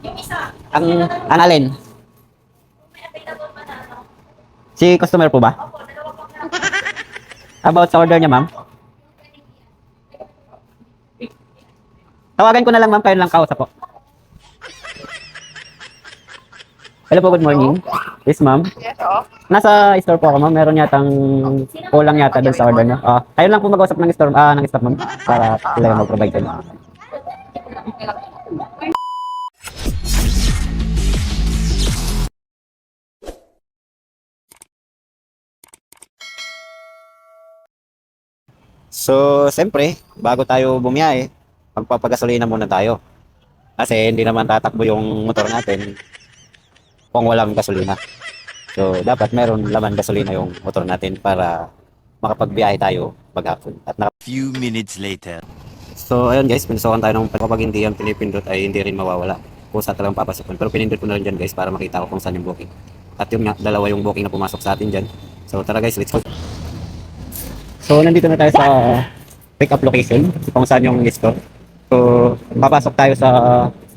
Yung isa, Ang, ang alin? Si customer po ba? About sa order niya, ma'am? Tawagan ko na lang, ma'am. Kayo lang kausap po. Hello po, good morning. Yes, ma'am. Oh. Nasa store po ako, ma'am. Meron yatang kulang yata dun sa order niyo. Ah, kayo lang po mag-usap ng store, ah, ng staff, ma'am. Para sila yung mag-provide kayo. So, siyempre, bago tayo bumiyahe, magpapagasolina muna tayo. Kasi hindi naman tatakbo yung motor natin kung walang gasolina. So, dapat meron laman gasolina yung motor natin para makapagbiyahe tayo maghapon. At naka- Few minutes later. so, ayun guys, pinusukan tayo ng kapag hindi yan pinipindot ay hindi rin mawawala kung saan talagang papasukin. Pero pinindot ko na rin dyan guys para makita ko kung saan yung booking. At yung dalawa yung booking na pumasok sa atin dyan. So, tara guys, let's go. So, nandito na tayo sa pick up location kung saan yung store. So, papasok tayo sa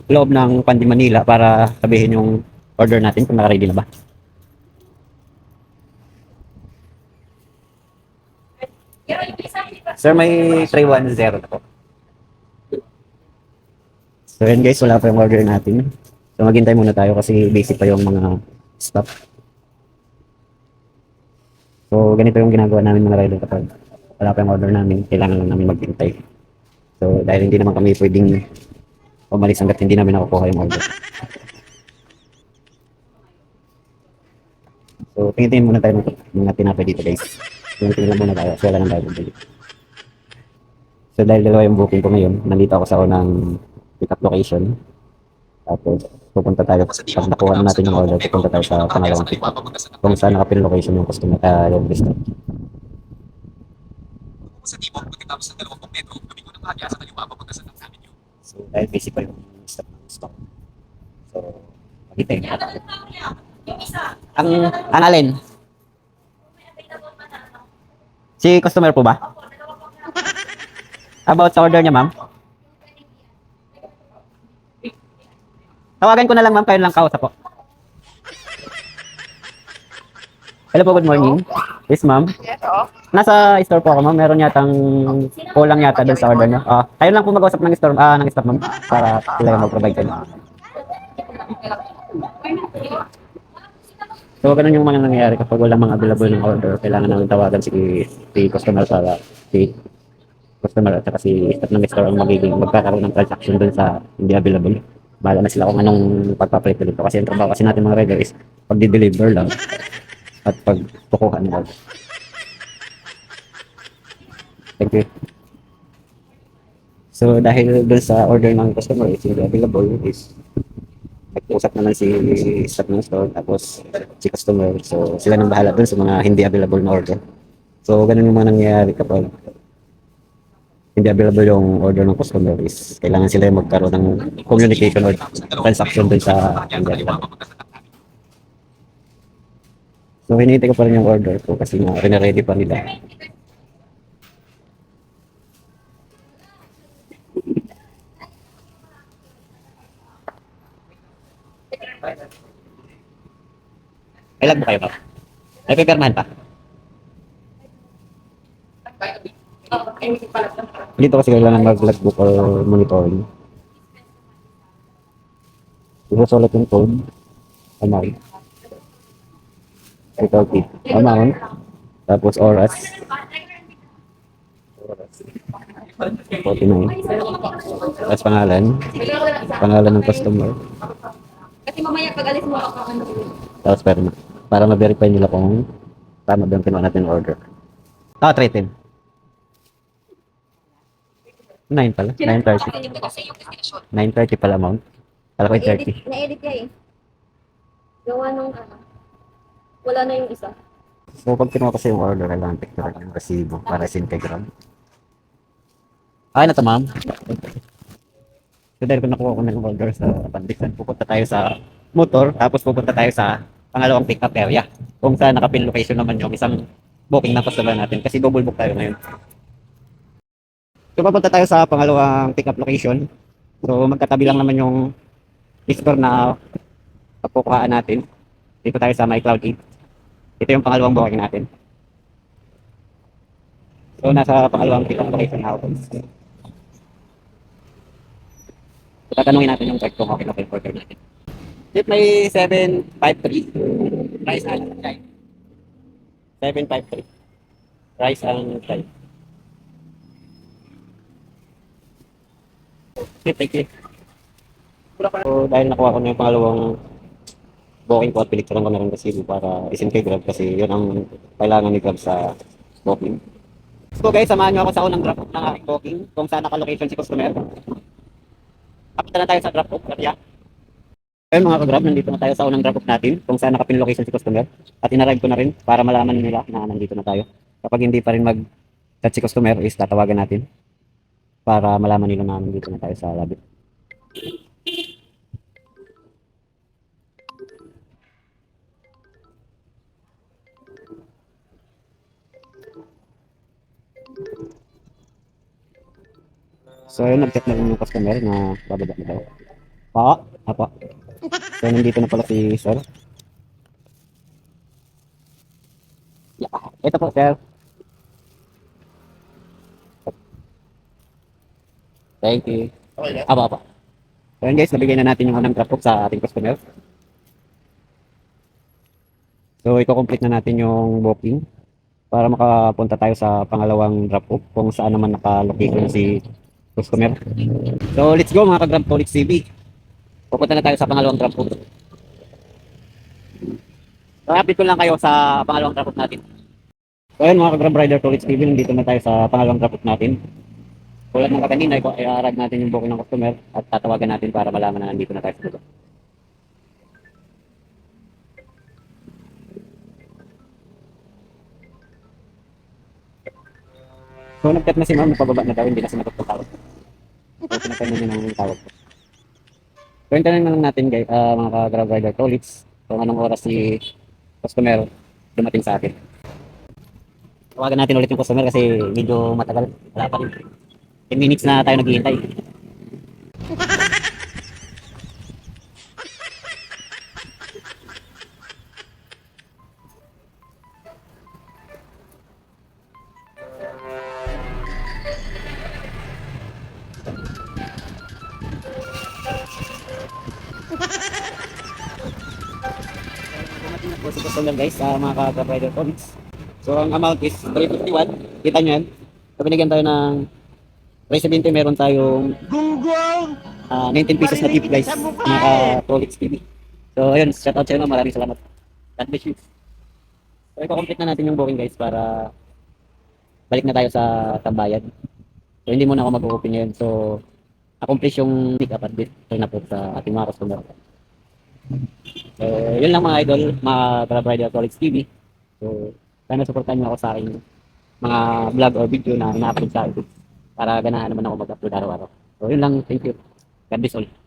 loob ng Pandi Manila para sabihin yung order natin kung naka-ready na ba. Sir, may 310 na po. So, yun guys, wala pa yung order natin. So, maghintay muna tayo kasi busy pa yung mga staff. So, ganito yung ginagawa namin mga rider kapag wala pa yung order namin, kailangan lang namin maghintay. So, dahil hindi naman kami pwedeng umalis hanggat hindi namin nakukuha yung order. So, tingin-tingin muna tayo ng mga tinapay dito guys. Tingin-tingin lang muna tayo kasi wala nang tayo bumili. So dahil dalawa yung booking ko ngayon, nandito ako sa unang pick-up location. Tapos pupunta tayo, pag nakuha na natin yung order, pupunta tayo sa pangalawang pick-up. Kung saan nakapin location yung customer, uh, yung business. sa Timog, pagkatapos ng 20 metro, lumingo ng bahagya sa kaliwa papunta sa Tax Avenue. So dahil busy pa yung staff ng stock. So, maghintay na isa, Ang, ang alin? Si customer po ba? About sa order niya, ma'am? Tawagan ko na lang, ma'am. Kayo lang kausap po. Hello po, good morning. Yes, ma'am. Yes, oh. Nasa store po ako, ma'am. Meron yatang kulang yata dun sa order niyo. Ah, kayo lang po mag-usap ng store, ah, ng staff, ma'am. Para sila yung mag-provide kayo. So, ganun yung mga nangyayari kapag walang mga available ng order. Kailangan namin tawagan si, si customer para si customer at saka si staff ng store ang magiging magkakaroon ng transaction dun sa hindi available. Bahala na sila kung anong pagpapalit dito. Kasi ang trabaho kasi natin mga rider is pag-deliver lang at pagkukuha ng order. Thank you. So, dahil dun sa order ng customer is hindi available is nag-usap naman si staff ng store tapos si customer. So, sila nang bahala dun sa mga hindi available na order. So, ganun yung mga nangyayari kapag hindi available yung order ng customer is kailangan sila yung magkaroon ng communication or transaction dun sa available. So, hinihintay ko pa rin yung order ko kasi nga ready pa nila. Kailan mo kayo ba? May pipirmahan pa? Dito kasi kailangan mag-logbook or monitoring. Isusulat yung code. Amount. Total tip. Amount. Tapos oras. Oras. 49. Tapos pangalan. Pangalan ng customer. Kasi mamaya pag alis mo ako, ano. Tapos perma. Para ma-verify nila kung tama ba yung kinuha natin order. Ah, 310. 9 pala. 930. kasi yung destination. 930 pala amount. Kala ko yung 30. Na-edit niya eh. Gawa nung ano. Wala na yung isa. So, pag kinuha kasi yung order, kailangan picture yung resibo para sa Integram. Ay na to, ma'am. So, dahil kung nakuha ko na yung order sa Pandisan, pupunta tayo sa motor, tapos pupunta tayo sa pangalawang pick-up area. Kung saan nakapin location naman yung isang booking na customer natin. Kasi double book tayo ngayon. So, papunta tayo sa pangalawang pick-up location. So magkatabi lang naman yung store na pagkukuhaan natin. Dito tayo sa My Cloud 8. Ito yung pangalawang booking natin. So nasa pangalawang kitang location na ako. So tatanungin natin yung check kung okay na yung order natin. Tip may 753. Rice and chai. 753. Rice and chai. Thank you. So dahil nakuha ko na yung pangalawang booking ko at pinicturean ko na rin kasi para isin kay Grab kasi yun ang kailangan ni Grab sa booking. So guys, samahan nyo ako sa unang drop off ng aking booking kung saan naka-location si customer. Kapita na tayo sa drop off, Katya. Ayun mga ka-grab, nandito na tayo sa unang drop off natin kung saan nakapin location si customer. At inarrive ko na rin para malaman nila na nandito na tayo. Kapag hindi pa rin mag-chat si customer is tatawagan natin para malaman nila na nandito na tayo sa lobby. So ayun, nag-chat na rin yung customer na bababa na tayo. Pa, apa. So nandito na pala si sir. Yeah. Ito po, sir. Thank you. Apa, apa. So yun guys, nabigay na natin yung unang off sa ating customer. So iko-complete na natin yung booking para makapunta tayo sa pangalawang drop off kung saan naman naka-location si customer. So let's go mga ka-Grab Tolix TV. Pupunta na tayo sa pangalawang drop off. So update ko lang kayo sa pangalawang drop off natin. So ayun mga ka-Grab Rider Tolix TV, nandito na tayo sa pangalawang drop off natin. Tulad ng kanina, i-arag natin yung booking ng customer at tatawagan natin para malaman na nandito na tayo sa lugar. So nag-chat na si ma'am, napababa na daw, hindi na sinagot ng tawag. So pinatay na ng tawag ko. So yung tanong na lang natin guys, ah, mga ka-grab rider colleagues, kung anong oras si customer dumating sa akin. Tawagan natin ulit yung customer kasi medyo matagal. Wala pa rin. 10 minutes na tayo naghihintay. Si customer guys sa mga rider colleagues. So ang amount is 351. Kita nyo yan. So binigyan tayo ng Price 70 meron tayong ah 19 pesos na tip guys mga Prolix TV. So ayun, shout out sa inyo, maraming salamat. God bless you. So i-complete na natin yung booking guys para balik na tayo sa tambayan. So hindi muna ako mag-open ngayon. So accomplish yung pick up at turn up sa ating mga customer. So yun lang mga idol, mga Rider Prolix TV. So sana supportan niyo ako sa aking mga vlog or video na ina-upload sa YouTube para ganahan naman ako mag-upload araw-araw. So yun lang, thank you. God bless all.